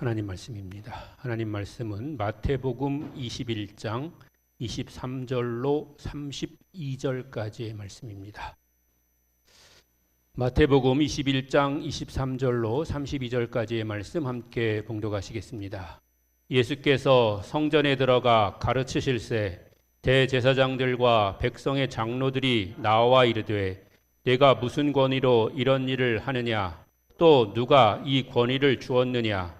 하나님 말씀입니다. 하나님 말씀은 마태복음 21장 23절로 32절까지의 말씀입니다. 마태복음 21장 23절로 32절까지의 말씀 함께 봉독하시겠습니다. 예수께서 성전에 들어가 가르치실세 대제사장들과 백성의 장로들이 나와 이르되 내가 무슨 권위로 이런 일을 하느냐 또 누가 이 권위를 주었느냐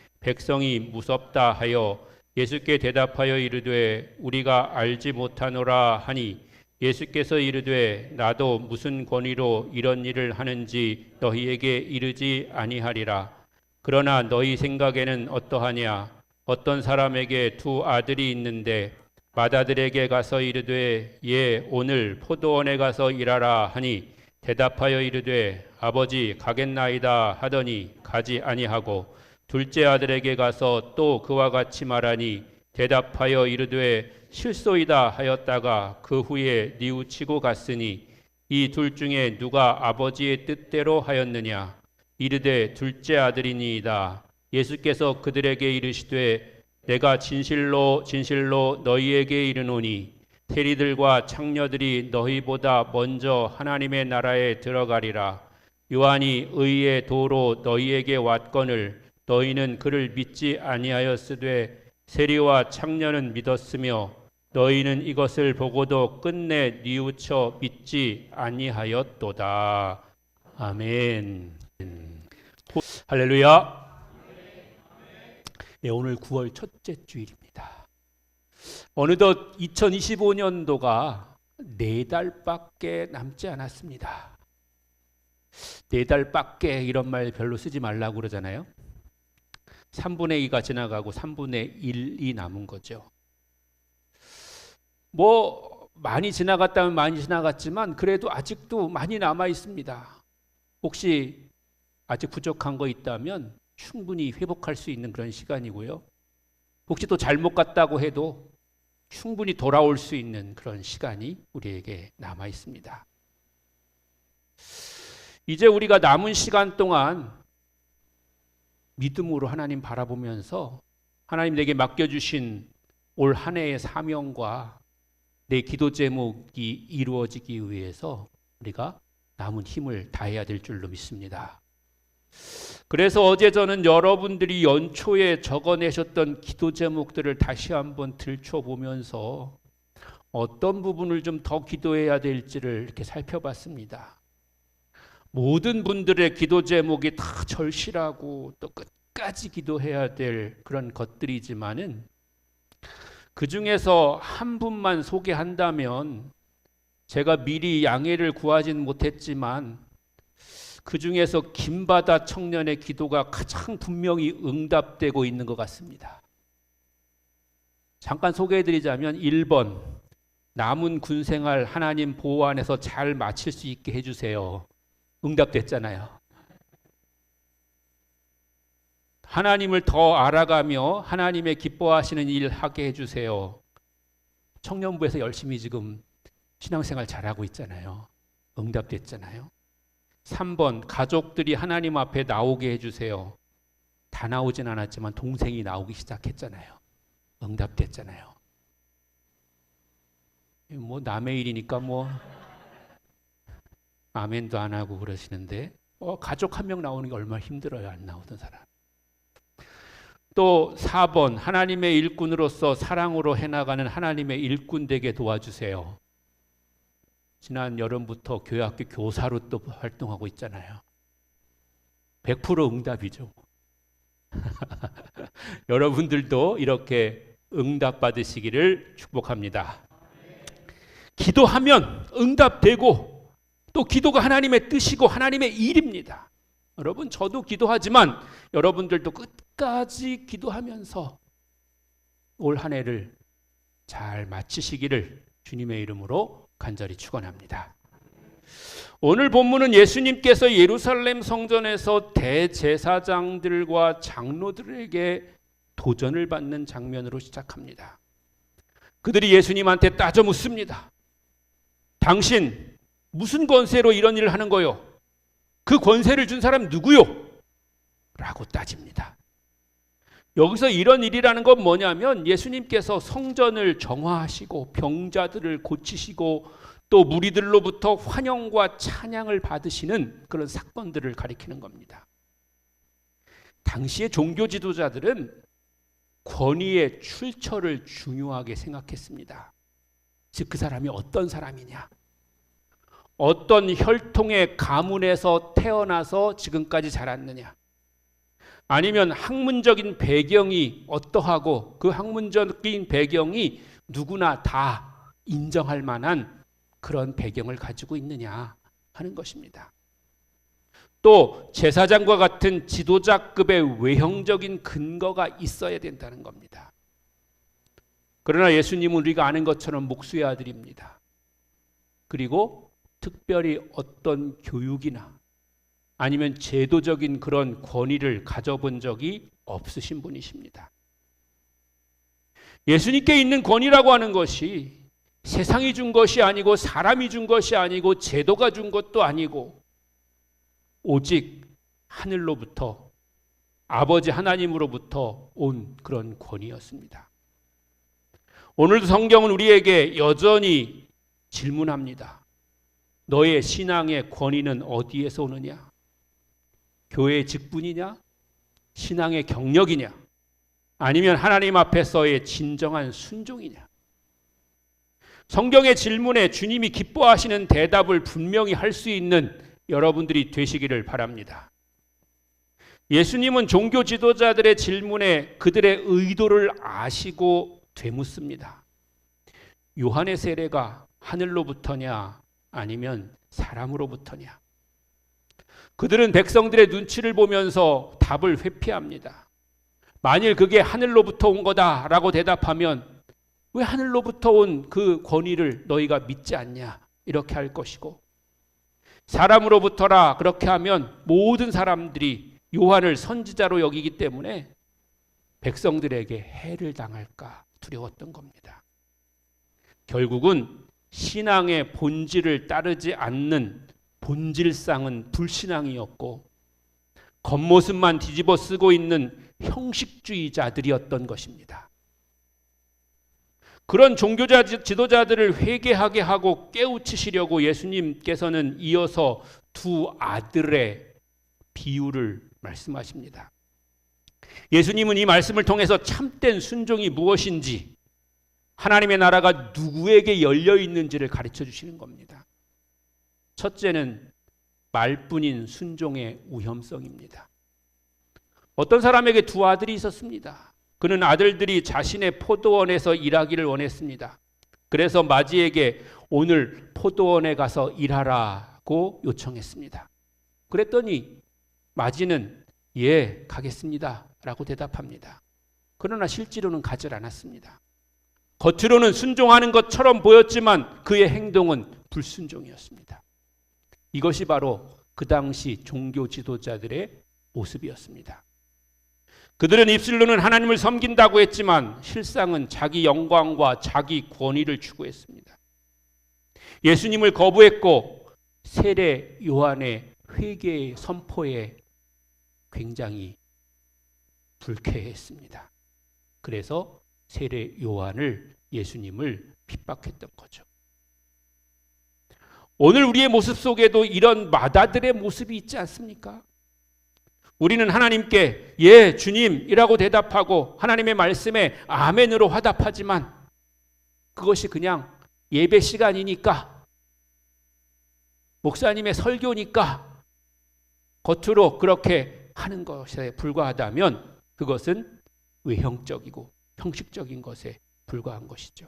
백성이 무섭다 하여 예수께 대답하여 이르되 우리가 알지 못하노라 하니 예수께서 이르되 나도 무슨 권위로 이런 일을 하는지 너희에게 이르지 아니하리라. 그러나 너희 생각에는 어떠하냐? 어떤 사람에게 두 아들이 있는데 맏아들에게 가서 이르되 예 오늘 포도원에 가서 일하라 하니 대답하여 이르되 아버지 가겠나이다 하더니 가지 아니하고 둘째 아들에게 가서 또 그와 같이 말하니 대답하여 이르되 실소이다 하였다가 그 후에 뉘우치고 갔으니 이 둘 중에 누가 아버지의 뜻대로 하였느냐? 이르되 둘째 아들이니이다. 예수께서 그들에게 이르시되 내가 진실로 진실로 너희에게 이르노니 테리들과 창녀들이 너희보다 먼저 하나님의 나라에 들어가리라. 요한이 의의 도로 너희에게 왔거늘 너희는 그를 믿지 아니하였으되 세리와 창녀는 믿었으며 너희는 이것을 보고도 끝내 뉘우쳐 믿지 아니하였도다. 아멘. 할렐루야. 네, 오늘 9월 첫째 주일입니다. 어느덧 2025년도가 네 달밖에 남지 않았습니다. 네 달밖에 이런 말 별로 쓰지 말라고 그러잖아요. 3분의 2가 지나가고 3분의 1이 남은 거죠. 뭐 많이 지나갔다면 많이 지나갔지만 그래도 아직도 많이 남아 있습니다. 혹시 아직 부족한 거 있다면 충분히 회복할 수 있는 그런 시간이고요. 혹시 또 잘못 갔다고 해도 충분히 돌아올 수 있는 그런 시간이 우리에게 남아 있습니다. 이제 우리가 남은 시간 동안 믿음으로 하나님 바라보면서 하나님 내게 맡겨주신 올 한 해의 사명과 내 기도 제목이 이루어지기 위해서 우리가 남은 힘을 다해야 될 줄로 믿습니다. 그래서 어제 저는 여러분들이 연초에 적어내셨던 기도 제목들을 다시 한번 들춰보면서 어떤 부분을 좀 더 기도해야 될지를 이렇게 살펴봤습니다. 모든 분들의 기도 제목이 다 절실하고 또 끝까지 기도해야 될 그런 것들이지만은 그 중에서 한 분만 소개한다면 제가 미리 양해를 구하진 못했지만 그 중에서 김바다 청년의 기도가 가장 분명히 응답되고 있는 것 같습니다. 잠깐 소개해 드리자면 1번 남은 군 생활 하나님 보호 안에서 잘 마칠 수 있게 해 주세요. 응답됐잖아요. 하나님을 더 알아가며 하나님의 기뻐하시는 일 하게 해주세요. 청년부에서 열심히 지금 신앙생활 잘하고 있잖아요. 응답됐잖아요. 3번 가족들이 하나님 앞에 나오게 해주세요. 다 나오진 않았지만 동생이 나오기 시작했잖아요. 응답됐잖아요. 뭐 남의 일이니까 뭐 아멘도 안 하고 그러시는데 어, 가족 한 명 나오는 게 얼마나 힘들어요 안 나오던 사람. 또 4번 하나님의 일꾼으로서 사랑으로 해나가는 하나님의 일꾼 되게 도와주세요. 지난 여름부터 교회학교 교사로 또 활동하고 있잖아요. 100% 응답이죠. 여러분들도 이렇게 응답 받으시기를 축복합니다. 기도하면 응답되고 또 기도가 하나님의 뜻이고 하나님의 일입니다. 여러분 저도 기도하지만 여러분들도 끝까지 기도하면서 올 한 해를 잘 마치시기를 주님의 이름으로 간절히 축원합니다. 오늘 본문은 예수님께서 예루살렘 성전에서 대제사장들과 장로들에게 도전을 받는 장면으로 시작합니다. 그들이 예수님한테 따져 묻습니다. 당신 무슨 권세로 이런 일을 하는 거요? 그 권세를 준 사람 누구요? 라고 따집니다. 여기서 이런 일이라는 건 뭐냐면 예수님께서 성전을 정화하시고 병자들을 고치시고 또 무리들로부터 환영과 찬양을 받으시는 그런 사건들을 가리키는 겁니다. 당시의 종교 지도자들은 권위의 출처를 중요하게 생각했습니다. 즉 그 사람이 어떤 사람이냐? 어떤 혈통의 가문에서 태어나서 지금까지 자랐느냐? 아니면 학문적인 배경이 어떠하고 그 학문적인 배경이 누구나 다 인정할 만한 그런 배경을 가지고 있느냐 하는 것입니다. 또 제사장과 같은 지도자급의 외형적인 근거가 있어야 된다는 겁니다. 그러나 예수님은 우리가 아는 것처럼 목수의 아들입니다. 그리고 특별히 어떤 교육이나 아니면 제도적인 그런 권위를 가져본 적이 없으신 분이십니다. 예수님께 있는 권위라고 하는 것이 세상이 준 것이 아니고 사람이 준 것이 아니고 제도가 준 것도 아니고 오직 하늘로부터 아버지 하나님으로부터 온 그런 권위였습니다. 오늘도 성경은 우리에게 여전히 질문합니다. 너의 신앙의 권위는 어디에서 오느냐? 교회의 직분이냐? 신앙의 경력이냐? 아니면 하나님 앞에서의 진정한 순종이냐? 성경의 질문에 주님이 기뻐하시는 대답을 분명히 할 수 있는 여러분들이 되시기를 바랍니다. 예수님은 종교 지도자들의 질문에 그들의 의도를 아시고 되묻습니다. 요한의 세례가 하늘로부터냐 아니면 사람으로부터냐? 그들은 백성들의 눈치를 보면서 답을 회피합니다. 만일 그게 하늘로부터 온 거다라고 대답하면 왜 하늘로부터 온 그 권위를 너희가 믿지 않냐? 이렇게 할 것이고 사람으로부터라 그렇게 하면 모든 사람들이 요한을 선지자로 여기기 때문에 백성들에게 해를 당할까 두려웠던 겁니다. 결국은 신앙의 본질을 따르지 않는 본질상은 불신앙이었고 겉모습만 뒤집어 쓰고 있는 형식주의자들이었던 것입니다. 그런 종교자 지도자들을 회개하게 하고 깨우치시려고 예수님께서는 이어서 두 아들의 비유를 말씀하십니다. 예수님은 이 말씀을 통해서 참된 순종이 무엇인지 하나님의 나라가 누구에게 열려 있는지를 가르쳐 주시는 겁니다. 첫째는 말뿐인 순종의 위험성입니다. 어떤 사람에게 두 아들이 있었습니다. 그는 아들들이 자신의 포도원에서 일하기를 원했습니다. 그래서 마지에게 오늘 포도원에 가서 일하라고 요청했습니다. 그랬더니 마지는 예, 가겠습니다. 라고 대답합니다. 그러나 실제로는 가질 않았습니다. 겉으로는 순종하는 것처럼 보였지만 그의 행동은 불순종이었습니다. 이것이 바로 그 당시 종교 지도자들의 모습이었습니다. 그들은 입술로는 하나님을 섬긴다고 했지만 실상은 자기 영광과 자기 권위를 추구했습니다. 예수님을 거부했고 세례 요한의 회개의 선포에 굉장히 불쾌했습니다. 그래서 세례 요한을 예수님을 핍박했던 거죠. 오늘 우리의 모습 속에도 이런 마다들의 모습이 있지 않습니까? 우리는 하나님께 예, 주님이라고 대답하고 하나님의 말씀에 아멘으로 화답하지만 그것이 그냥 예배 시간이니까 목사님의 설교니까 겉으로 그렇게 하는 것에 불과하다면 그것은 외형적이고 형식적인 것에 불과한 것이죠.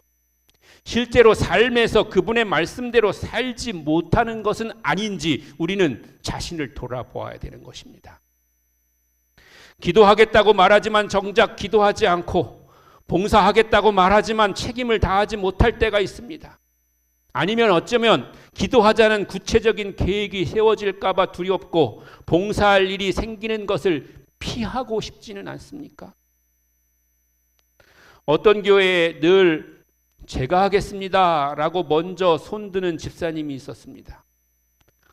실제로 삶에서 그분의 말씀대로 살지 못하는 것은 아닌지 우리는 자신을 돌아보아야 되는 것입니다. 기도하겠다고 말하지만 정작 기도하지 않고 봉사하겠다고 말하지만 책임을 다하지 못할 때가 있습니다. 아니면 어쩌면 기도하자는 구체적인 계획이 세워질까봐 두렵고 봉사할 일이 생기는 것을 피하고 싶지는 않습니까? 어떤 교회에 늘 제가 하겠습니다 라고 먼저 손드는 집사님이 있었습니다.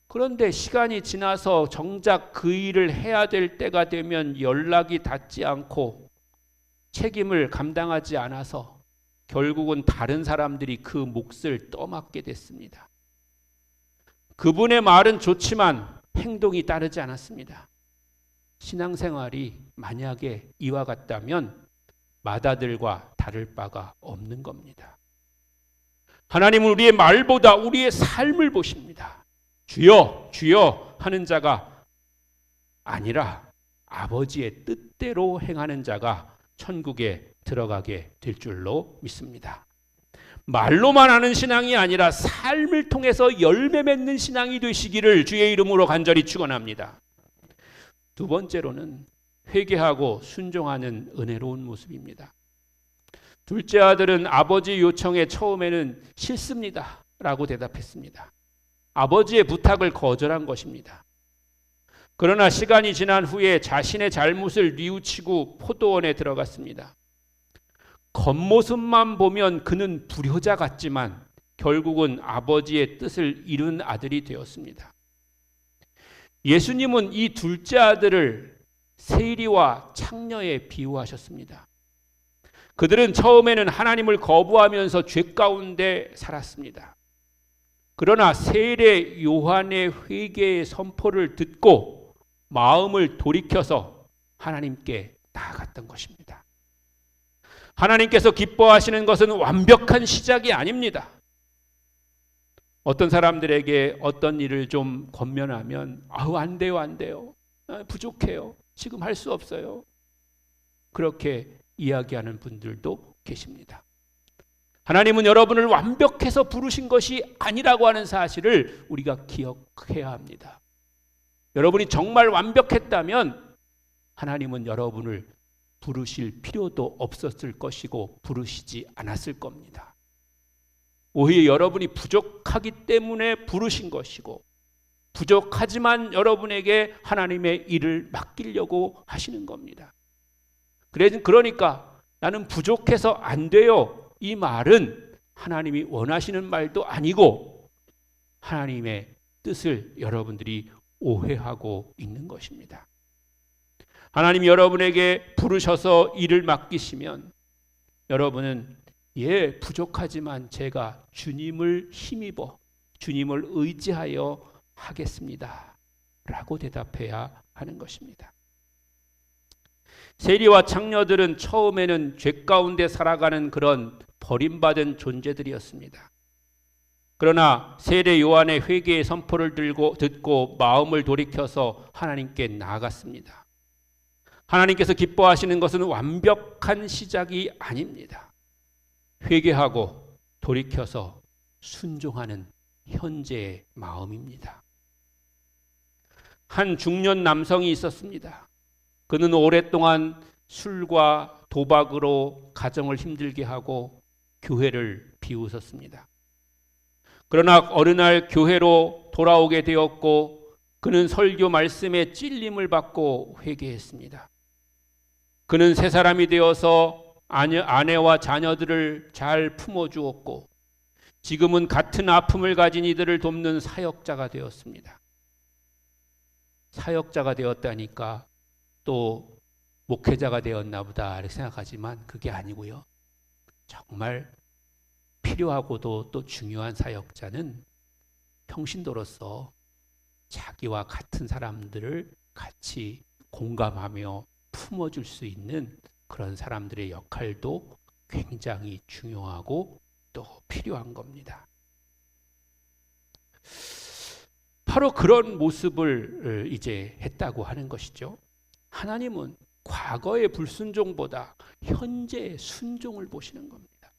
그런데 시간이 지나서 정작 그 일을 해야 될 때가 되면 연락이 닿지 않고 책임을 감당하지 않아서 결국은 다른 사람들이 그 몫을 떠맡게 됐습니다. 그분의 말은 좋지만 행동이 따르지 않았습니다. 신앙생활이 만약에 이와 같다면 마다들과 다를 바가 없는 겁니다. 하나님은 우리의 말보다 우리의 삶을 보십니다. 주여, 주여 하는 자가 아니라 아버지의 뜻대로 행하는 자가 천국에 들어가게 될 줄로 믿습니다. 말로만 하는 신앙이 아니라 삶을 통해서 열매 맺는 신앙이 되시기를 주의 이름으로 간절히 축원합니다. 두 번째로는 회개하고 순종하는 은혜로운 모습입니다. 둘째 아들은 아버지 요청에 처음에는 싫습니다. 라고 대답했습니다. 아버지의 부탁을 거절한 것입니다. 그러나 시간이 지난 후에 자신의 잘못을 뉘우치고 포도원에 들어갔습니다. 겉모습만 보면 그는 불효자 같지만 결국은 아버지의 뜻을 이룬 아들이 되었습니다. 예수님은 이 둘째 아들을 세리와 창녀에 비유하셨습니다. 그들은 처음에는 하나님을 거부하면서 죄 가운데 살았습니다. 그러나 세례 요한의 회개의 선포를 듣고 마음을 돌이켜서 하나님께 나아갔던 것입니다. 하나님께서 기뻐하시는 것은 완벽한 시작이 아닙니다. 어떤 사람들에게 어떤 일을 좀 권면하면 아우 안 돼요 안 돼요 아, 부족해요 지금 할 수 없어요 그렇게 이야기하는 분들도 계십니다. 하나님은 여러분을 완벽해서 부르신 것이 아니라고 하는 사실을 우리가 기억해야 합니다. 여러분이 정말 완벽했다면 하나님은 여러분을 부르실 필요도 없었을 것이고 부르시지 않았을 겁니다. 오히려 여러분이 부족하기 때문에 부르신 것이고 부족하지만 여러분에게 하나님의 일을 맡기려고 하시는 겁니다. 그러니까 나는 부족해서 안 돼요. 이 말은 하나님이 원하시는 말도 아니고 하나님의 뜻을 여러분들이 오해하고 있는 것입니다. 하나님 여러분에게 부르셔서 일을 맡기시면 여러분은 예, 부족하지만 제가 주님을 힘입어 주님을 의지하여 하겠습니다. 라고 대답해야 하는 것입니다. 세리와 창녀들은 처음에는 죄 가운데 살아가는 그런 버림받은 존재들이었습니다. 그러나 세례 요한의 회개의 선포를 들고 듣고 마음을 돌이켜서 하나님께 나아갔습니다. 하나님께서 기뻐하시는 것은 완벽한 시작이 아닙니다. 회개하고 돌이켜서 순종하는 현재의 마음입니다. 한 중년 남성이 있었습니다. 그는 오랫동안 술과 도박으로 가정을 힘들게 하고 교회를 비웃었습니다. 그러나 어느 날 교회로 돌아오게 되었고 그는 설교 말씀에 찔림을 받고 회개했습니다. 그는 새 사람이 되어서 아내와 자녀들을 잘 품어주었고 지금은 같은 아픔을 가진 이들을 돕는 사역자가 되었습니다. 사역자가 되었다니까 또 목회자가 되었나 보다 이렇게 생각하지만 그게 아니고요. 정말 필요하고도 또 중요한 사역자는 평신도로서 자기와 같은 사람들을 같이 공감하며 품어줄 수 있는 그런 사람들의 역할도 굉장히 중요하고 또 필요한 겁니다. 바로 그런 모습을 이제 했다고 하는 것이죠. 하나님은 과거의 불순종보다 현재의 순종을 보시는 겁니다.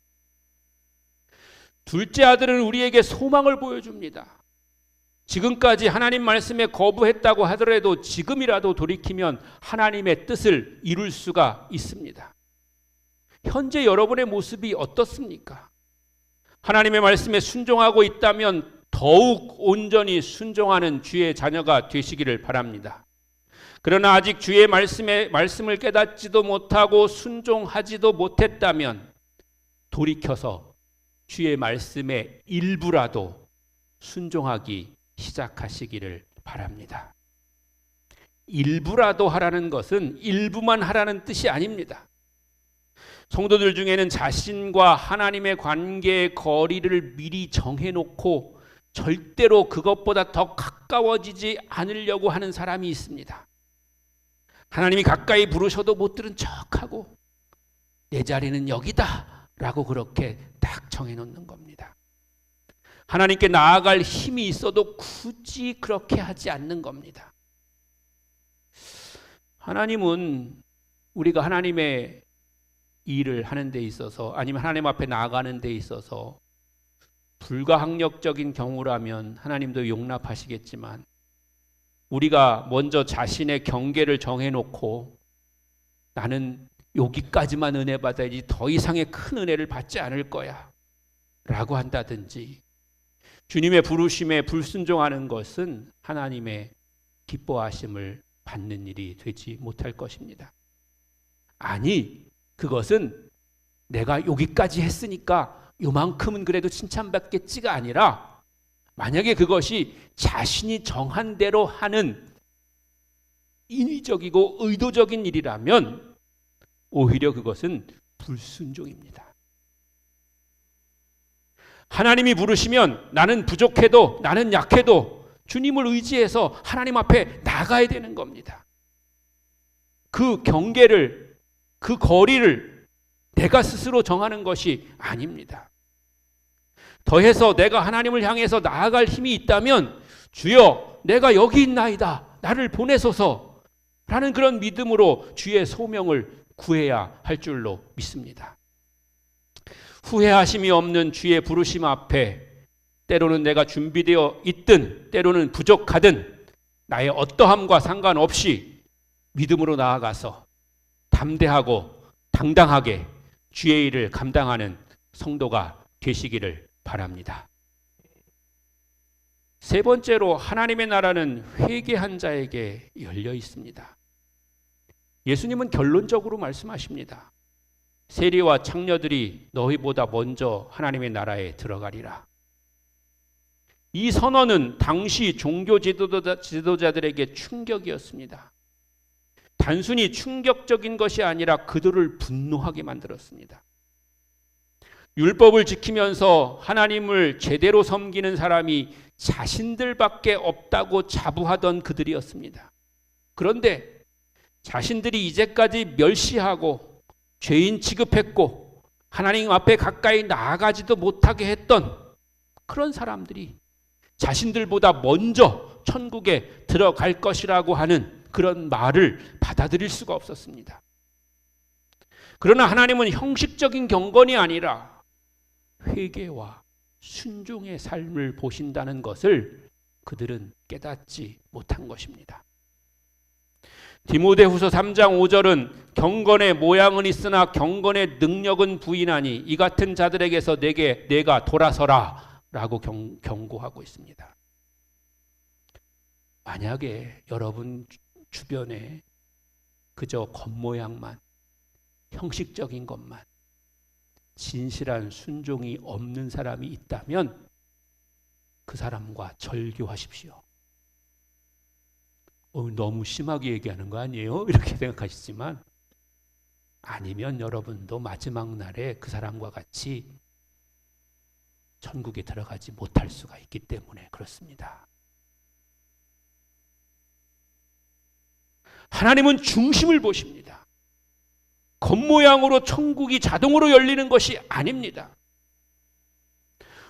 둘째 아들은 우리에게 소망을 보여줍니다. 지금까지 하나님 말씀에 거부했다고 하더라도 지금이라도 돌이키면 하나님의 뜻을 이룰 수가 있습니다. 현재 여러분의 모습이 어떻습니까? 하나님의 말씀에 순종하고 있다면 더욱 온전히 순종하는 주의 자녀가 되시기를 바랍니다. 그러나 아직 주의 말씀에 말씀을 깨닫지도 못하고 순종하지도 못했다면 돌이켜서 주의 말씀의 일부라도 순종하기 시작하시기를 바랍니다. 일부라도 하라는 것은 일부만 하라는 뜻이 아닙니다. 성도들 중에는 자신과 하나님의 관계의 거리를 미리 정해놓고 절대로 그것보다 더 가까워지지 않으려고 하는 사람이 있습니다. 하나님이 가까이 부르셔도 못 들은 척하고 내 자리는 여기다 라고 그렇게 딱 정해놓는 겁니다. 하나님께 나아갈 힘이 있어도 굳이 그렇게 하지 않는 겁니다. 하나님은 우리가 하나님의 일을 하는 데 있어서 아니면 하나님 앞에 나아가는 데 있어서 불가항력적인 경우라면 하나님도 용납하시겠지만 우리가 먼저 자신의 경계를 정해놓고 나는 여기까지만 은혜 받아야지 더 이상의 큰 은혜를 받지 않을 거야 라고 한다든지 주님의 부르심에 불순종하는 것은 하나님의 기뻐하심을 받는 일이 되지 못할 것입니다. 아니, 그것은 내가 여기까지 했으니까 요만큼은 그래도 칭찬받겠지가 아니라 만약에 그것이 자신이 정한 대로 하는 인위적이고 의도적인 일이라면 오히려 그것은 불순종입니다. 하나님이 부르시면 나는 부족해도 나는 약해도 주님을 의지해서 하나님 앞에 나가야 되는 겁니다. 그 경계를 그 거리를 내가 스스로 정하는 것이 아닙니다. 더해서 내가 하나님을 향해서 나아갈 힘이 있다면 주여 내가 여기 있나이다 나를 보내소서 라는 그런 믿음으로 주의 소명을 구해야 할 줄로 믿습니다. 후회하심이 없는 주의 부르심 앞에 때로는 내가 준비되어 있든 때로는 부족하든 나의 어떠함과 상관없이 믿음으로 나아가서 담대하고 당당하게 주의 일을 감당하는 성도가 되시기를 바랍니다. 세 번째로 하나님의 나라는 회개한 자에게 열려 있습니다. 예수님은 결론적으로 말씀하십니다. 세리와 창녀들이 너희보다 먼저 하나님의 나라에 들어가리라. 이 선언은 당시 종교 지도자, 들에게 충격이었습니다. 단순히 충격적인 것이 아니라 그들을 분노하게 만들었습니다. 율법을 지키면서 하나님을 제대로 섬기는 사람이 자신들밖에 없다고 자부하던 그들이었습니다. 그런데 자신들이 이제까지 멸시하고 죄인 취급했고 하나님 앞에 가까이 나아가지도 못하게 했던 그런 사람들이 자신들보다 먼저 천국에 들어갈 것이라고 하는 그런 말을 받아들일 수가 없었습니다. 그러나 하나님은 형식적인 경건이 아니라 회개와 순종의 삶을 보신다는 것을 그들은 깨닫지 못한 것입니다. 디모데후서 3장 5절은 경건의 모양은 있으나 경건의 능력은 부인하니 이 같은 자들에게서 내게 내가 돌아서라라고 경, 경고하고 있습니다. 만약에 여러분 주변에 그저 겉모양만 형식적인 것만 진실한 순종이 없는 사람이 있다면 그 사람과 절교하십시오. 어, 너무 심하게 얘기하는 거 아니에요? 이렇게 생각하시지만 아니면 여러분도 마지막 날에 그 사람과 같이 천국에 들어가지 못할 수가 있기 때문에 그렇습니다. 하나님은 중심을 보십니다. 겉모양으로 천국이 자동으로 열리는 것이 아닙니다.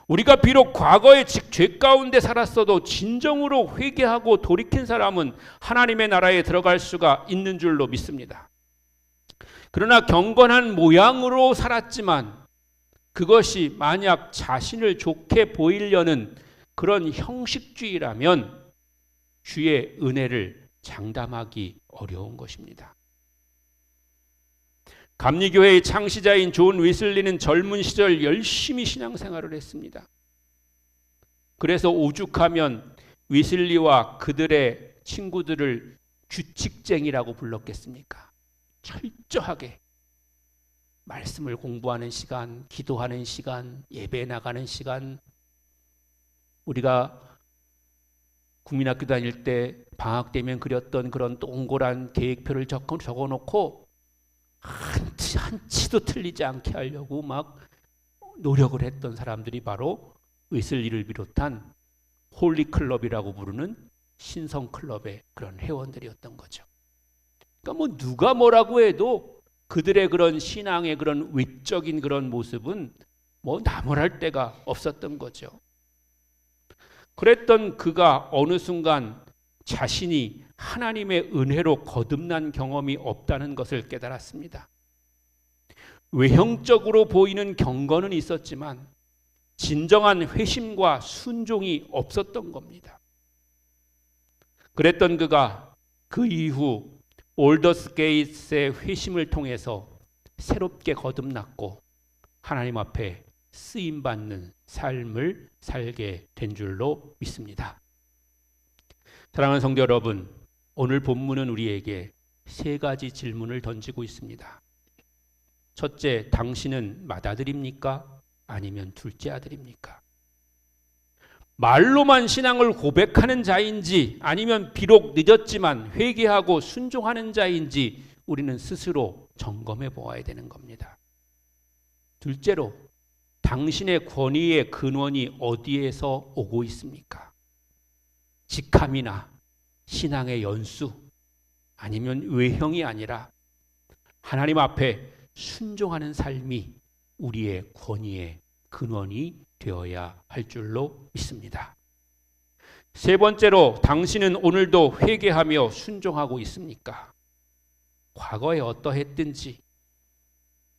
우리가 비록 과거의 죄 가운데 살았어도 진정으로 회개하고 돌이킨 사람은 하나님의 나라에 들어갈 수가 있는 줄로 믿습니다. 그러나 경건한 모양으로 살았지만 그것이 만약 자신을 좋게 보이려는 그런 형식주의라면 주의 은혜를 장담하기 어려운 것입니다. 감리교회의 창시자인 존 웨슬리는 젊은 시절 열심히 신앙생활을 했습니다. 그래서 오죽하면 웨슬리와 그들의 친구들을 규칙쟁이라고 불렀겠습니까? 철저하게 말씀을 공부하는 시간, 기도하는 시간, 예배 나가는 시간, 우리가 국민학교 다닐 때 방학 되면 그렸던 그런 동그란 계획표를 적어, 적어놓고 한치, 한치도 틀리지 않게 하려고 막 노력을 했던 사람들이 바로 웨슬리를 비롯한 홀리클럽이라고 부르는 신성클럽의 그런 회원들이었던 거죠. 그러니까 뭐 누가 뭐라고 해도 그들의 그런 신앙의 그런 외적인 그런 모습은 뭐 나무랄 데가 없었던 거죠. 그랬던 그가 어느 순간 자신이 하나님의 은혜로 거듭난 경험이 없다는 것을 깨달았습니다. 외형적으로 보이는 경건은 있었지만 진정한 회심과 순종이 없었던 겁니다. 그랬던 그가 그 이후 올더스 게이츠의 회심을 통해서 새롭게 거듭났고 하나님 앞에 쓰임 받는 삶을 살게 된 줄로 믿습니다. 사랑하는 성도 여러분, 오늘 본문은 우리에게 세 가지 질문을 던지고 있습니다. 첫째, 당신은 맏아들입니까? 아니면 둘째 아들입니까? 말로만 신앙을 고백하는 자인지 아니면 비록 늦었지만 회개하고 순종하는 자인지 우리는 스스로 점검해 보아야 되는 겁니다. 둘째로 당신의 권위의 근원이 어디에서 오고 있습니까? 직함이나 신앙의 연수 아니면 외형이 아니라 하나님 앞에 순종하는 삶이 우리의 권위의 근원이 되어야 할 줄로 믿습니다. 세 번째로 당신은 오늘도 회개하며 순종하고 있습니까? 과거에 어떠했든지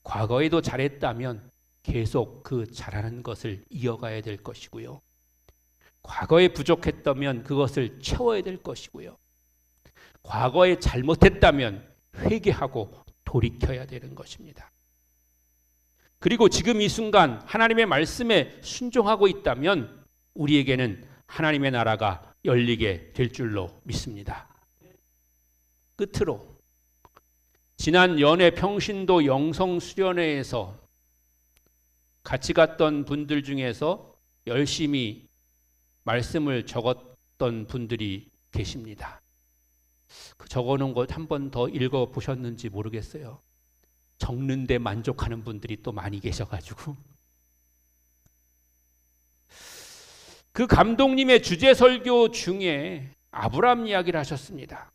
과거에도 잘했다면 계속 그 잘하는 것을 이어가야 될 것이고요. 과거에 부족했다면 그것을 채워야 될 것이고요. 과거에 잘못했다면 회개하고 돌이켜야 되는 것입니다. 그리고 지금 이 순간 하나님의 말씀에 순종하고 있다면 우리에게는 하나님의 나라가 열리게 될 줄로 믿습니다. 끝으로 지난 연애 평신도 영성 수련회에서 같이 갔던 분들 중에서 열심히 말씀을 적었던 분들이 계십니다. 그 적어놓은 것 한 번 더 읽어 보셨는지 모르겠어요. 적는데 만족하는 분들이 또 많이 계셔가지고 그 감독님의 주제 설교 중에 아브람 이야기를 하셨습니다.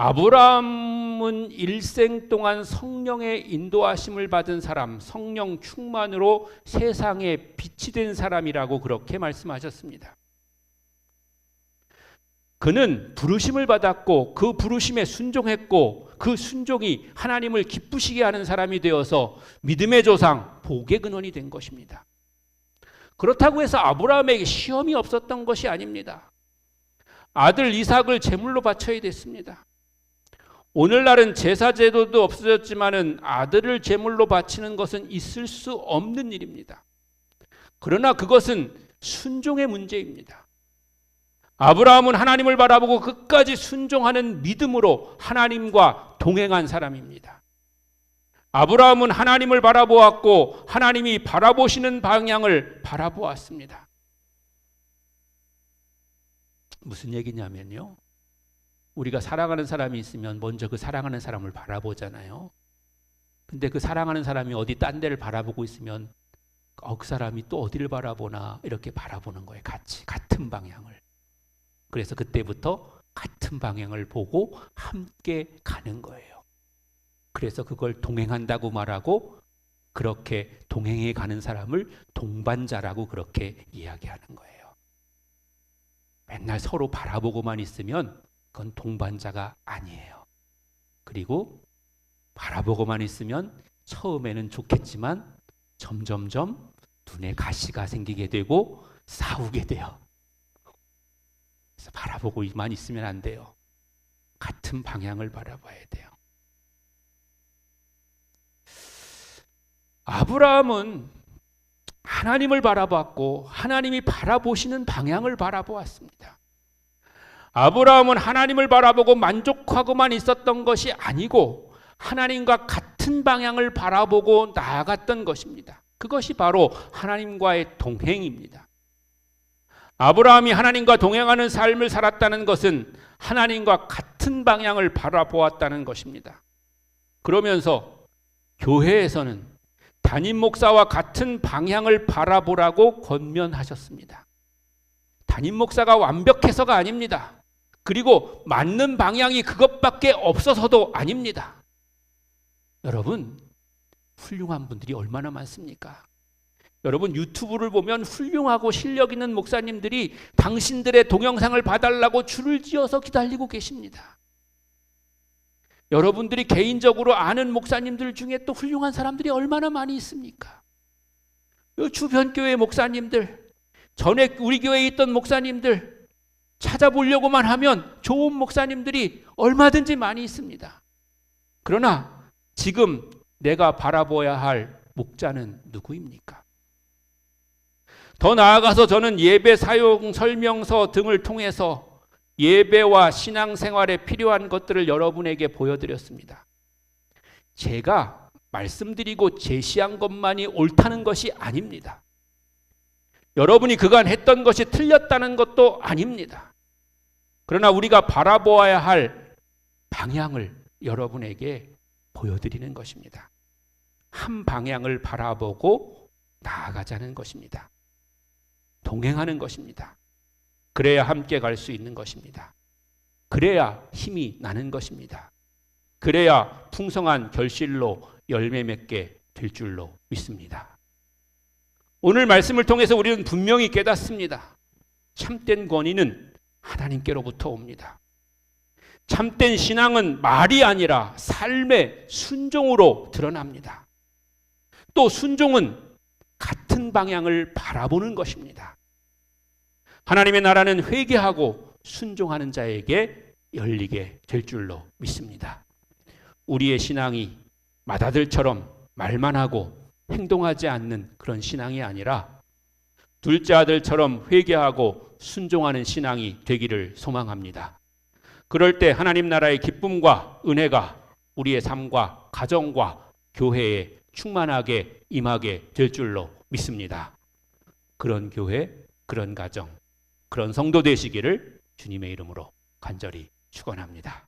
아브람은 일생 동안 성령의 인도하심을 받은 사람, 성령 충만으로 세상에 빛이 된 사람이라고 그렇게 말씀하셨습니다. 그는 부르심을 받았고 그 부르심에 순종했고 그 순종이 하나님을 기쁘시게 하는 사람이 되어서 믿음의 조상, 복의 근원이 된 것입니다. 그렇다고 해서 아브라함에게 시험이 없었던 것이 아닙니다. 아들 이삭을 제물로 바쳐야 됐습니다. 오늘날은 제사 제도도 없어졌지만은 아들을 제물로 바치는 것은 있을 수 없는 일입니다. 그러나 그것은 순종의 문제입니다. 아브라함은 하나님을 바라보고 끝까지 순종하는 믿음으로 하나님과 동행한 사람입니다. 아브라함은 하나님을 바라보았고 하나님이 바라보시는 방향을 바라보았습니다. 무슨 얘기냐면요. 우리가 사랑하는 사람이 있으면 먼저 그 사랑하는 사람을 바라보잖아요. 근데 그 사랑하는 사람이 어디 딴 데를 바라보고 있으면 어, 그 사람이 또 어디를 바라보나 이렇게 바라보는 거예요. 같이 같은 방향을. 그래서 그때부터 같은 방향을 보고 함께 가는 거예요. 그래서 그걸 동행한다고 말하고 그렇게 동행해 가는 사람을 동반자라고 그렇게 이야기하는 거예요. 맨날 서로 바라보고만 있으면 그건 동반자가 아니에요. 그리고 바라보고만 있으면 처음에는 좋겠지만 점점점 눈에 가시가 생기게 되고 싸우게 돼요. 그래서 바라보고만 있으면 안 돼요. 같은 방향을 바라봐야 돼요. 아브라함은 하나님을 바라봤고 하나님이 바라보시는 방향을 바라보았습니다. 아브라함은 하나님을 바라보고 만족하고만 있었던 것이 아니고 하나님과 같은 방향을 바라보고 나아갔던 것입니다. 그것이 바로 하나님과의 동행입니다. 아브라함이 하나님과 동행하는 삶을 살았다는 것은 하나님과 같은 방향을 바라보았다는 것입니다. 그러면서 교회에서는 담임 목사와 같은 방향을 바라보라고 권면하셨습니다. 담임 목사가 완벽해서가 아닙니다. 그리고 맞는 방향이 그것밖에 없어서도 아닙니다. 여러분, 훌륭한 분들이 얼마나 많습니까? 여러분 유튜브를 보면 훌륭하고 실력 있는 목사님들이 당신들의 동영상을 봐달라고 줄을 지어서 기다리고 계십니다. 여러분들이 개인적으로 아는 목사님들 중에 또 훌륭한 사람들이 얼마나 많이 있습니까? 주변 교회 목사님들, 전에 우리 교회에 있던 목사님들 찾아보려고만 하면 좋은 목사님들이 얼마든지 많이 있습니다. 그러나 지금 내가 바라보아야 할 목자는 누구입니까? 더 나아가서 저는 예배 사용 설명서 등을 통해서 예배와 신앙생활에 필요한 것들을 여러분에게 보여드렸습니다. 제가 말씀드리고 제시한 것만이 옳다는 것이 아닙니다. 여러분이 그간 했던 것이 틀렸다는 것도 아닙니다. 그러나 우리가 바라보아야 할 방향을 여러분에게 보여드리는 것입니다. 한 방향을 바라보고 나아가자는 것입니다. 동행하는 것입니다. 그래야 함께 갈 수 있는 것입니다. 그래야 힘이 나는 것입니다. 그래야 풍성한 결실로 열매 맺게 될 줄로 믿습니다. 오늘 말씀을 통해서 우리는 분명히 깨닫습니다. 참된 권위는 하나님께로부터 옵니다. 참된 신앙은 말이 아니라 삶의 순종으로 드러납니다. 또 순종은 같은 방향을 바라보는 것입니다. 하나님의 나라는 회개하고 순종하는 자에게 열리게 될 줄로 믿습니다. 우리의 신앙이 맏아들처럼 말만 하고 행동하지 않는 그런 신앙이 아니라 둘째 아들처럼 회개하고 순종하는 신앙이 되기를 소망합니다. 그럴 때 하나님 나라의 기쁨과 은혜가 우리의 삶과 가정과 교회에 충만하게 임하게 될 줄로 믿습니다. 그런 교회, 그런 가정, 그런 성도 되시기를 주님의 이름으로 간절히 축원합니다.